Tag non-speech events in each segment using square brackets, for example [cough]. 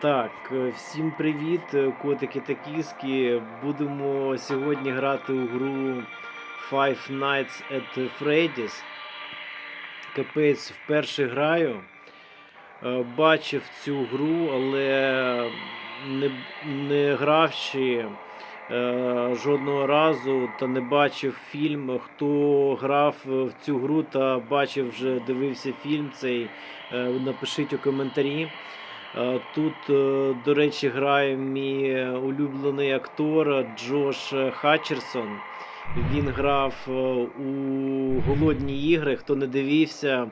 Так, е, всім привіт, е, котики та кіски. Будемо сьогодні грати у гру Five Nights at Freddy's. Капець, вперше граю. Е, Бачив цю гру, але не, не гравши е, жодного разу та не бачив фільм. Хто грав в цю гру та бачив вже дивився фільм цей, напишіть у коментарі. Е, Тут, е, до речі, грає мій улюблений актор Джош Хатчерсон. Він грав е, у Голодні ігри. Хто не дивився,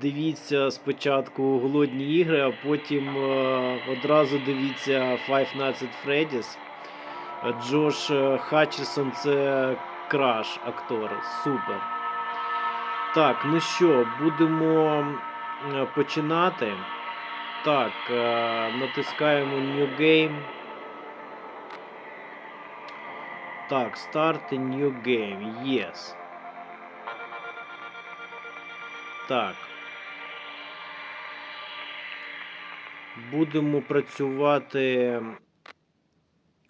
дивіться спочатку Голодні ігри, а потім одразу дивіться Five Nights at Freddy's. Джош Хатчерсон це краш актор. Супер. Так, ну що, будемо починати. Так, е, натискаємо New Game. Так, Start New Game. Yes. Так. Будемо працювати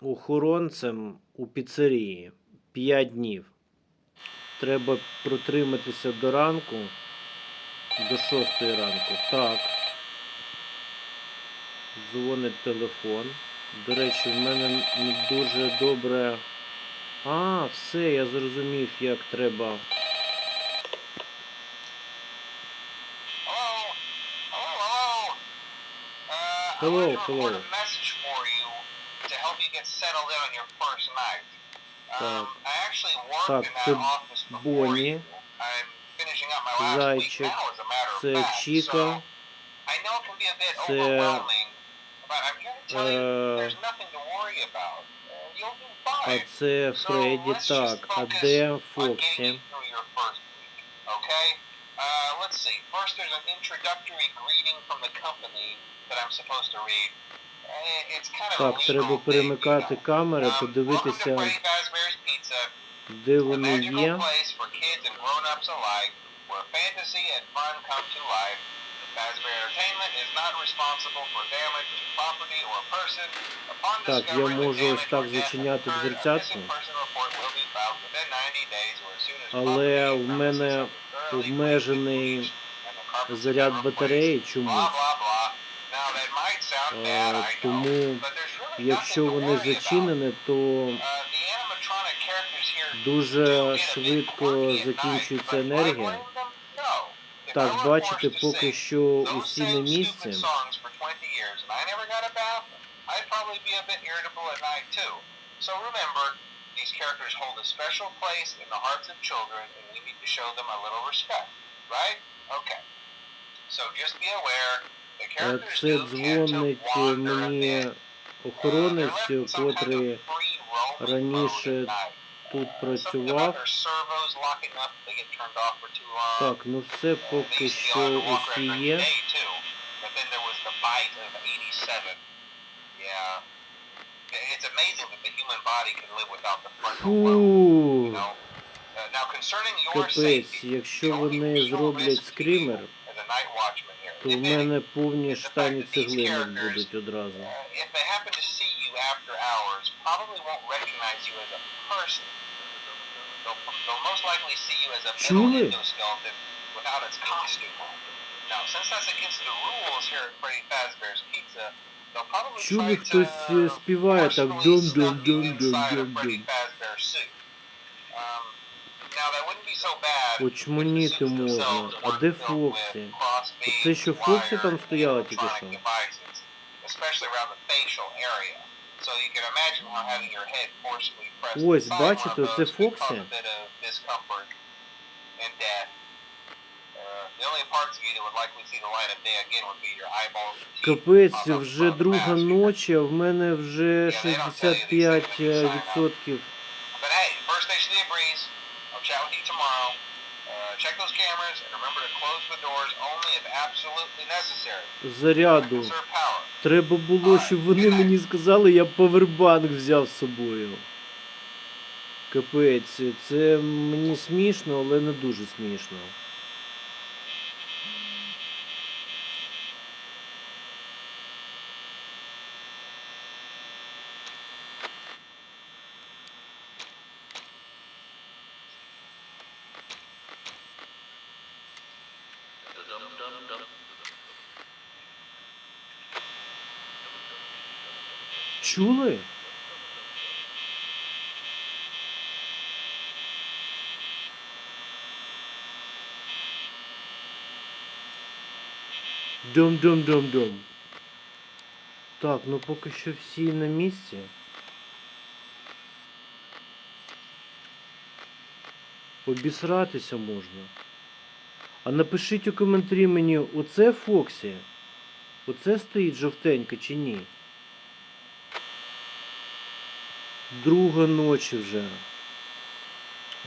охоронцем у піцерії 5 днів. Треба протриматися до ранку, до 6 ранку. Так. Дзвонить телефон. До речі, в мене не дуже добре. А, все, я зрозумів, як треба. Hello? Hello? Uh. Um, Так, that це Бонні. Зайчик. Це. Чіка. Це, А це Фредді. Так, а де Фоксі? you through your first week, okay? Uh, let's see. First, there's an introductory greeting from the company that I'm supposed to read. Uh, It's kind of a Так, треба перемикати камери, Um, подивитися, де вони є. Fazbear Entertainment is not responsible for damage to property or person. Upon Так, я можу ось так зачиняти occurred, a дверцятку. missing person report will be filed within 90 days or as soon as Але в мене обмежений заряд батареї чомусь. Е, know, Тому, якщо вони зачинені, то Uh, дуже швидко закінчується енергія. Так, бачите, поки що усі на місці. stupid songs for 20 years and I never got a bath, I'd probably be a bit irritable at night too. So remember, these characters hold a special place in the hearts of children and we need to show them a little respect, right? Okay. So just be aware, the Е, characters do tend to wander a bit. охоронець, Uh, котрий раніше. Тут працював. Так, ну все Uh, поки що усі є. day too, but then there was the bite of 87. Yeah. It's amazing that the human body can live without the frontal lobe, you Фу. Uh, капець, якщо вони зроблять скример, то в мене повні штані цеглини будуть одразу. uh, if they happen to see you after hours, probably won't recognize you as a person. They'll, they'll most likely see you as a metal Чули? endoskeleton without its costume on. Now, since that's against the rules here at Freddy Fazbear's Pizza, they'll probably Чули, try хтось to е, співає так forcefully дум snuff дум you дум дум inside a дум Freddy дум. Fazbear suit. Um, now, that wouldn't be so bad if the Очманіти suits можна. themselves А weren't де filled Фоксі? with crossbeams, Це що Фоксі там wires, стояла тільки electronic що? devices, especially around the facial area. Ось, бачите, cause Фоксі? Uh. Капець, вже друга ночі, а в мене вже Yeah, they don't tell you these things when you sign up. 65% check those cameras and remember to close the doors only if absolutely necessary. заряду. Треба було, щоб вони мені сказали, я повербанк взяв з собою. Капець, це мені смішно, але не дуже смішно. Чули? Дом-дом-дом-дом. Так, ну поки що всі на місці. Обісратися можна. А напишіть у коментарі мені, оце Фоксі? Оце стоїть жовтенько чи ні? Друга ночі вже.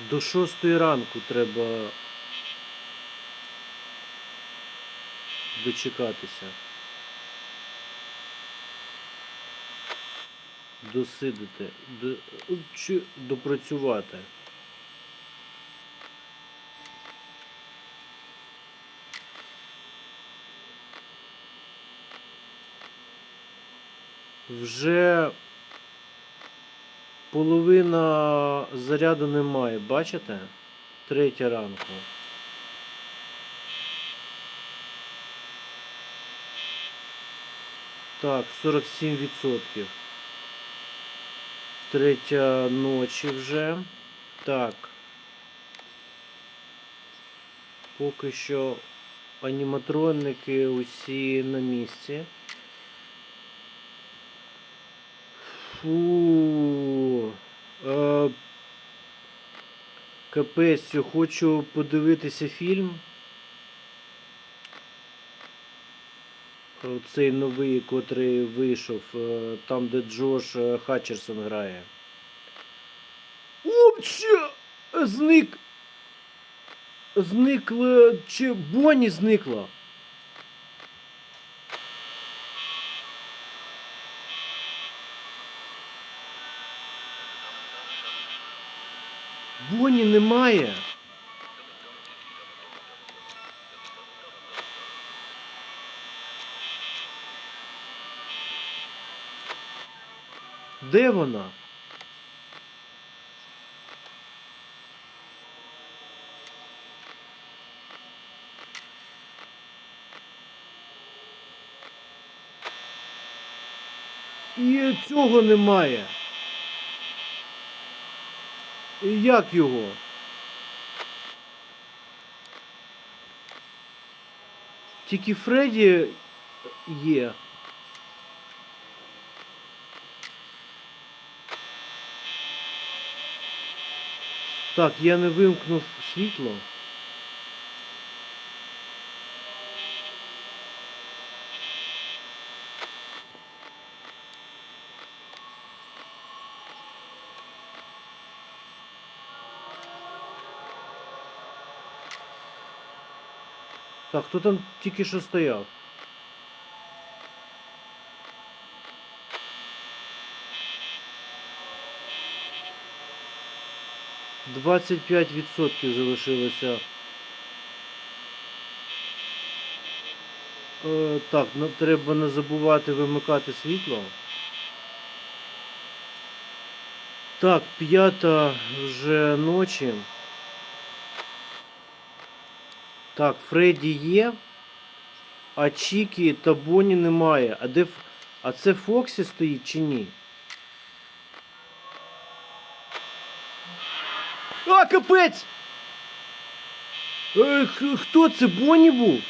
До шостої ранку треба дочекатися. Досидити, до, чи допрацювати. Вже половина заряду немає, бачите? Третя ранку. Так, 47%. Третя ночі вже. Так. Поки що аніматроники усі на місці. Фу. Е, капець, хочу подивитися фільм. Е, Цей новий, котрий вийшов, е, там, де Джош е, Хатчерсон грає. Опче! Зник. Зникла. Чи Бонні зникла? Бонні немає. Де вона? І цього немає. І Як його? Тільки Фредді є. Так, я не вимкнув світло. Так, хто там тільки що стояв? Двадцять п'ять відсотків залишилося. Е, так, ну, треба не забувати вимикати світло. Так, п'ята вже ночі. Так, Фредді є, а Чікі та Бонні немає. А де А це Фоксі стоїть чи ні? А, капець! Е, хто це Бонні був?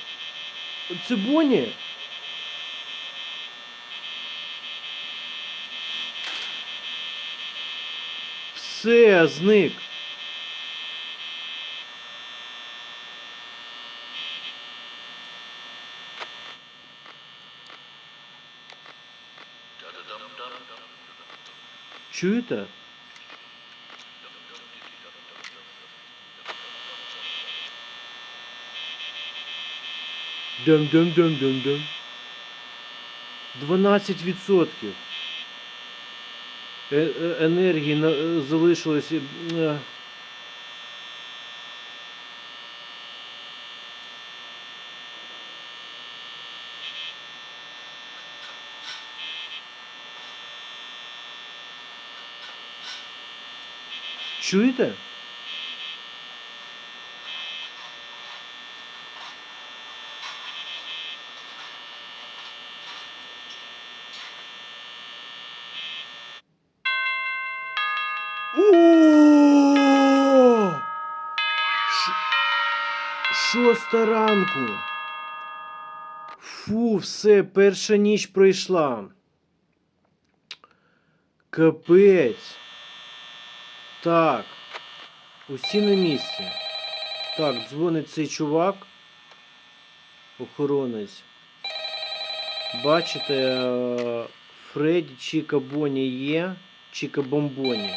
Це Бонні? Все, зник. Чуєте? Дем-дам-дам-дем-дем. 12 відсотків. Е- е- енергії е, залишилось. Чуєте? Шоста ранку. Фу, все, перша ніч пройшла. Капець. Так. Усі на місці. Так, дзвонить цей чувак. Охоронець. Бачите, е, Фредді Чіка Бонні є, Чіка Бомбоні.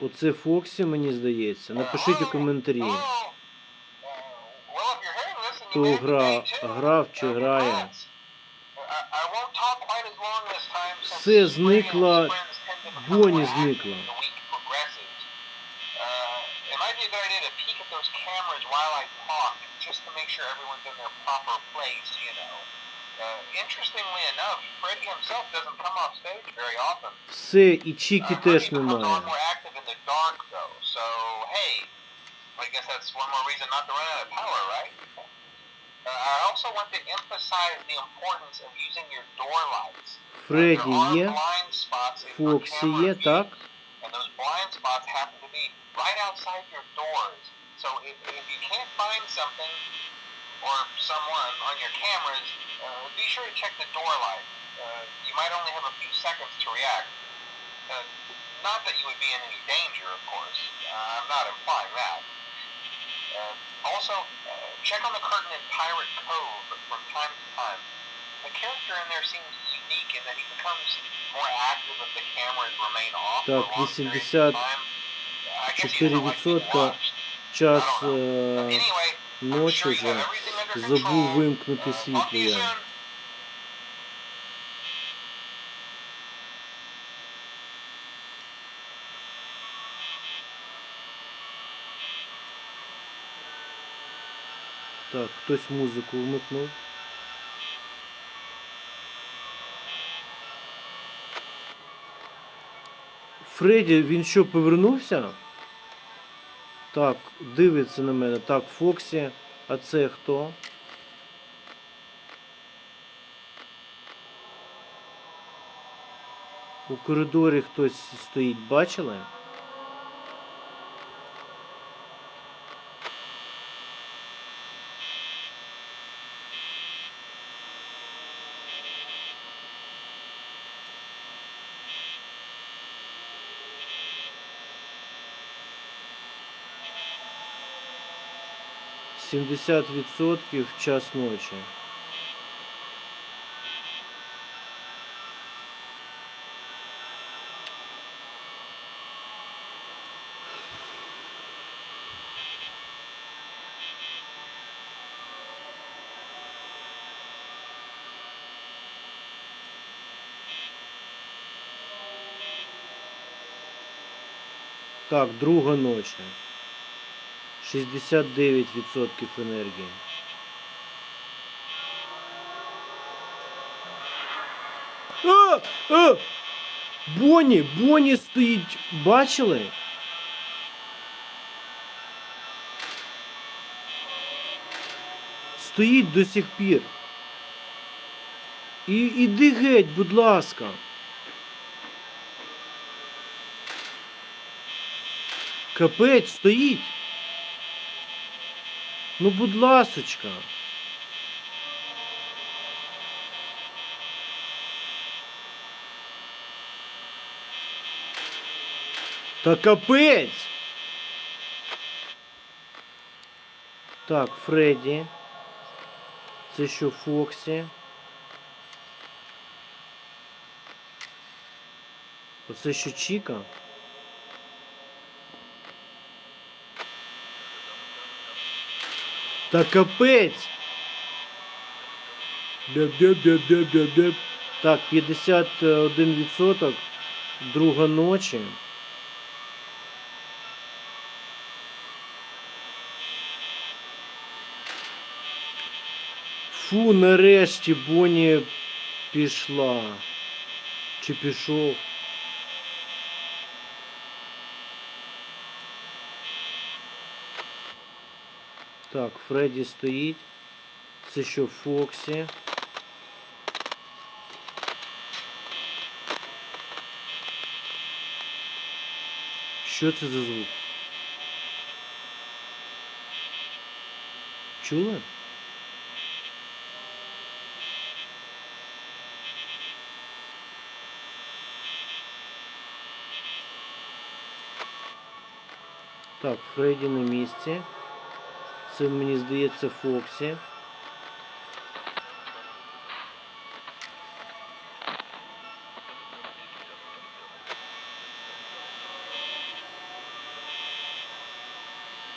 Оце Фоксі, мені здається. Напишіть у коментарі. Hello? Uh, well, if you're hearing this, then Хто those cameras while I talk, just to make sure everyone's in their proper place, you know. Uh, interestingly enough, Freddie himself doesn't come off stage very often. Все, і Чіки Uh, теж Freddie becomes немає. on more active in the dark, though. So, hey, I guess that's one more reason not to run out of power, right? Uh, I also want to emphasize the importance of using your door lights. Фредді There are є, blind spots in your Фоксі camera є, feed, так? and those blind spots happen to be right outside your doors. So if, if you can't find something or someone on your cameras, uh, be sure to check the door light. Uh, you might only have a few seconds to react. Uh, not that you would be in any danger, of course. Uh, I'm not implying that. Uh, also, uh, check on the curtain in Pirate Cove from time to time. The character in there seems unique in that he becomes more active if the cameras remain off for Так, long periods of 80 time. I guess he doesn't like being 4% watched. Час е, ночі вже. Забув вимкнути світло я. Так, хтось музику вмикнув. Фредді, він що, повернувся? Так, дивиться на мене. Так, Фоксі. А це хто? У коридорі хтось стоїть, бачили? Сімдесят відсотків час ночі. Так, друга ночі. 69% енергії. А! А! Бонні! Бонні стоїть. Бачили? Стоїть до сих пір. І іди геть, будь ласка. Капець стоїть. Ну, будь ласочка. Та капець. Так, Фредді. Це що Фоксі. Оце що Чіка? Та капець. Деб-деб-деб-деб-деб. Так, 51%. Друга ночі. Фу, нарешті Бонні пішла. Чи пішов? Так, Фредді стоїть. Це що Фоксі. Що це за звук? Чули? Так, Фредді на місці. Це мені здається Фоксі.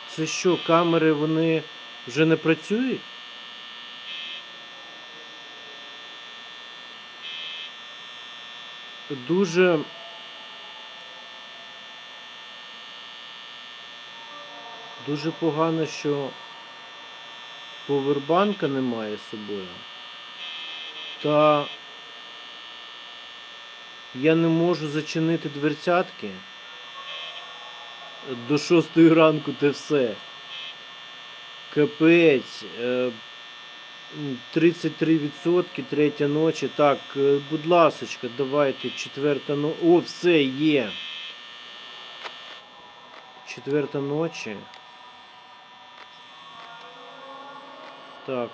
Це що, камери вони вже не працюють? Дуже. Дуже погано, що повербанка немає з собою. Та я не можу зачинити дверцятки. До шостої ранку те все. Капець. е, 33%, третя ночі. Так, е, будь ласочка, давайте, четверта ночі. О, все є. Четверта ночі. Так,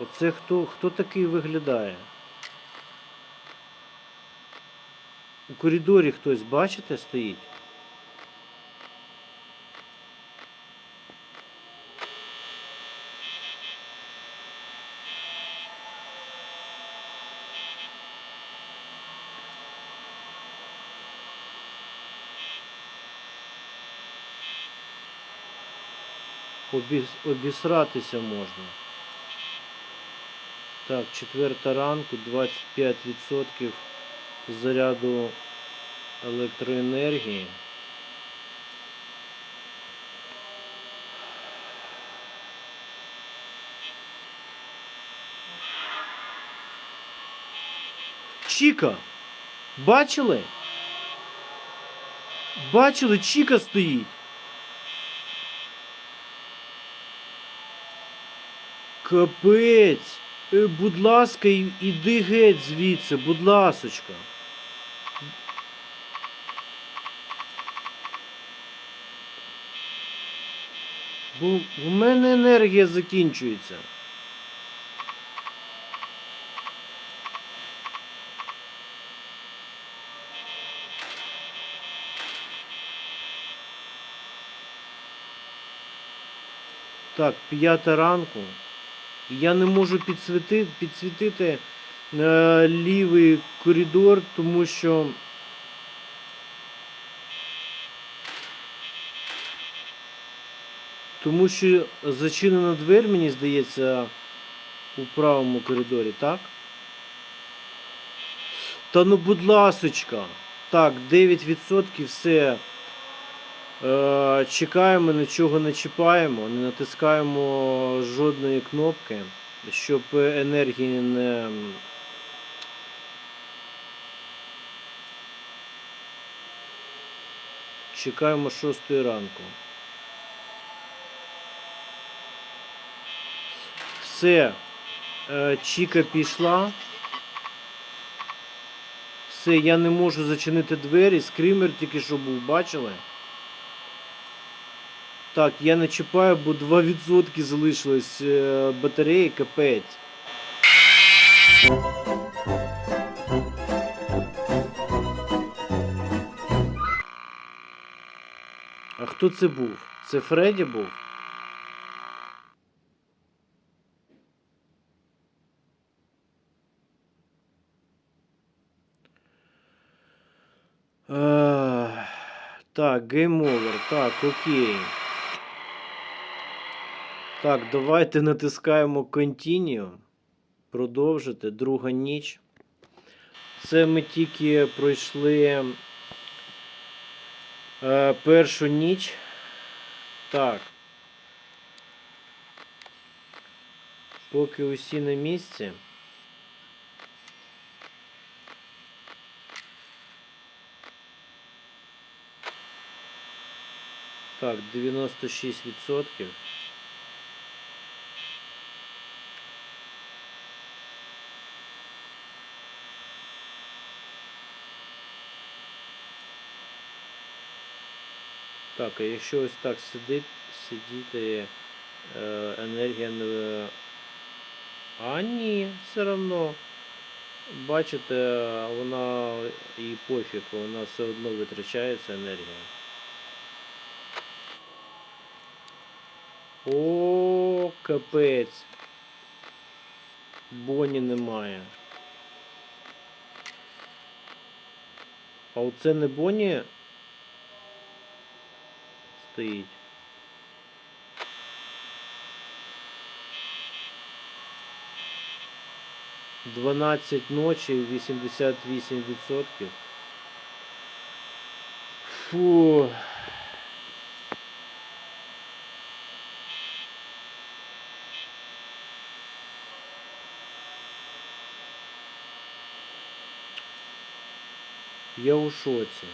оце хто, хто такий виглядає? У коридорі хтось, бачите, стоїть? Обіс... Обісратися можна. Так, четверта ранку, 25% заряду електроенергії. Чіка! Бачили? Бачили, Чіка стоїть. Капець. Е, Будь ласка, іди геть звідси, будь ласочка. Бо в мене енергія закінчується. Так, п'ята ранку. Я не можу підсвіти, підсвітити е, лівий коридор, тому що. Тому що зачинена двері, мені здається, у правому коридорі, так? Та ну, будь ласочка. Так, 9% все. Е, чекаємо, нічого не чіпаємо, не натискаємо жодної кнопки, щоб енергії не. Чекаємо 6 ранку. Все. Е, Чіка пішла. Все, я не можу зачинити двері. Скример тільки що був, бачили? Так, я не чіпаю, бо 2% залишилось е, батареї, капець. А хто це був? Це Фредді був? Так, гейм овер. Так, окей. Так, давайте натискаємо Continue. Продовжити. Друга ніч. Це ми тільки пройшли е, першу ніч. Так. Поки усі на місці. Так, 96%. Так, а якщо ось так сидить, сидіти Е, енергія не. А ні, все одно. Бачите, вона і пофіг, вона все одно витрачається енергія. О, капець. Боні немає. А оце не Боні стоїть. Дванадцять ночі, 88%. Фу. Я у шоці.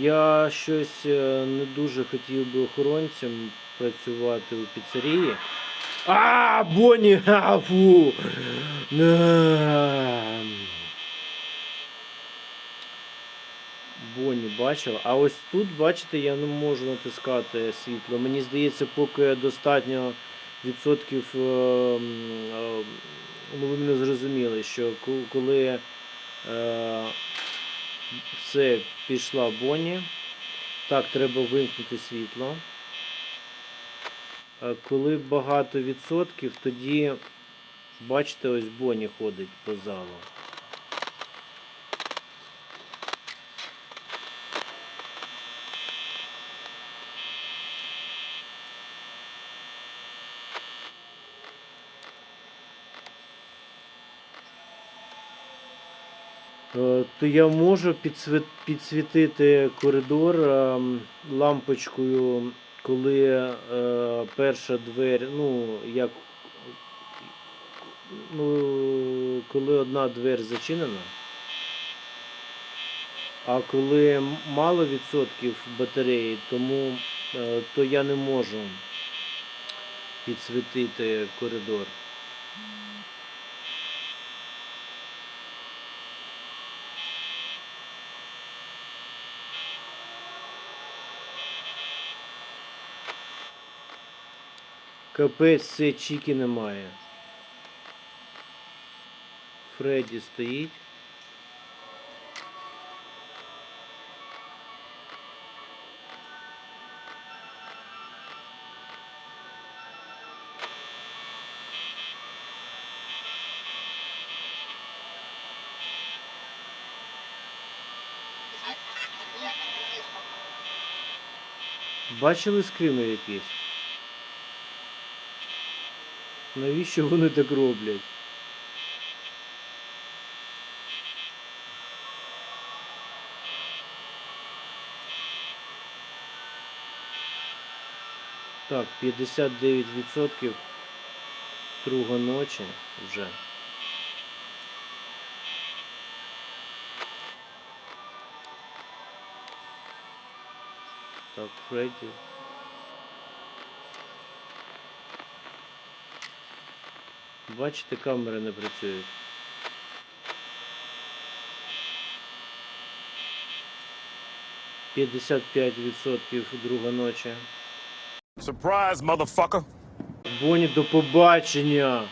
Я щось е, не дуже хотів би охоронцем працювати у піцерії. А, Бонні! [laughs] А, фу! Бонні бачив. А ось тут, бачите, я не можу натискати світло. Мені здається, поки достатньо відсотків. е, е, Ну, ви мене зрозуміли, що коли е, все пішла Бонні. Так, треба вимкнути світло. Коли багато відсотків, тоді, бачите, ось Бонні ходить по залу. То я можу підсвітити коридор ем, лампочкою, коли е, перша двері, ну, як, ну, коли одна двері зачинена, а коли мало відсотків батареї, тому е, то я не можу підсвітити коридор. Капець, все Чіки немає. Фредді стоїть. Бачили скрими якісь? Навіщо вони так роблять? Так, 59% друга ночі вже. Так, Фредді. Бачите, камери не працюють. П'ятдесят п'ять відсотків друга ночі. Surprise, motherfucker. Боні, до побачення.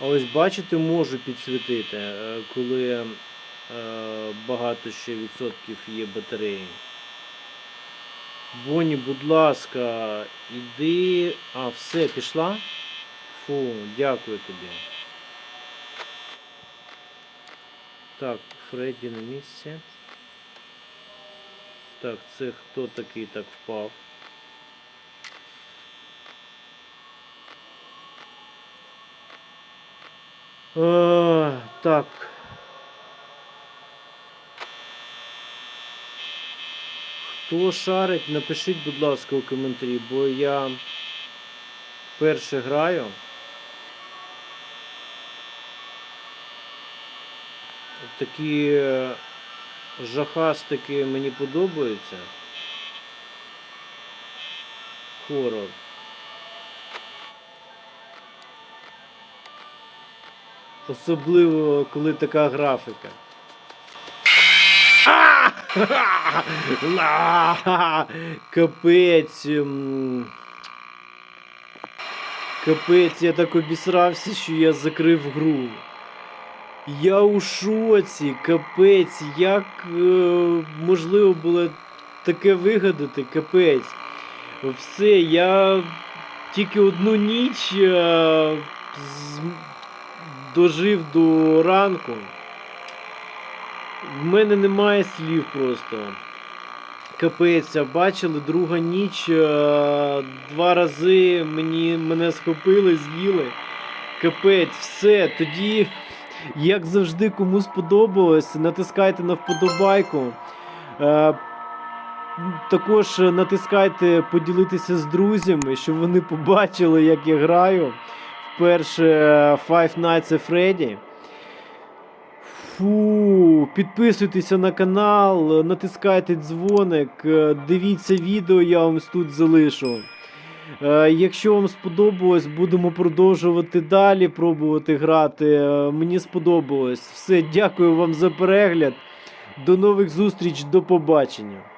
А ось бачите, можу підсвітити, е, коли е, багато ще відсотків є батареї. Боні, будь ласка, іди. А, все, пішла? Фу, дякую тобі. Так, Фредді на місці. Так, це хто такий так впав? Е, так. Хто шарить, напишіть, будь ласка, у коментарі, бо я вперше граю. Такі е, жахастики мені подобаються. Хорор. Особливо, коли така графіка. [laughs] Капець. ем. Капець, я так обісрався, що я закрив гру. Я у шоці, капець, як е, можливо було таке вигадати, капець. Все, я тільки одну ніч е, з- дожив до ранку. В мене немає слів просто. Капець, бачили, друга ніч, е, два рази мені, мене схопили, з'їли. Капець, все, тоді, як завжди, кому сподобалось, натискайте на вподобайку. Е, також натискайте поділитися з друзями, щоб вони побачили, як я граю. Вперше е, Five Nights at Freddy. Фу, підписуйтеся на канал, натискайте дзвоник, е, дивіться відео, я вам тут залишу. Е, Якщо вам сподобалось, будемо продовжувати далі пробувати грати. Е, Мені сподобалось. Все, дякую вам за перегляд. До нових зустріч, до побачення.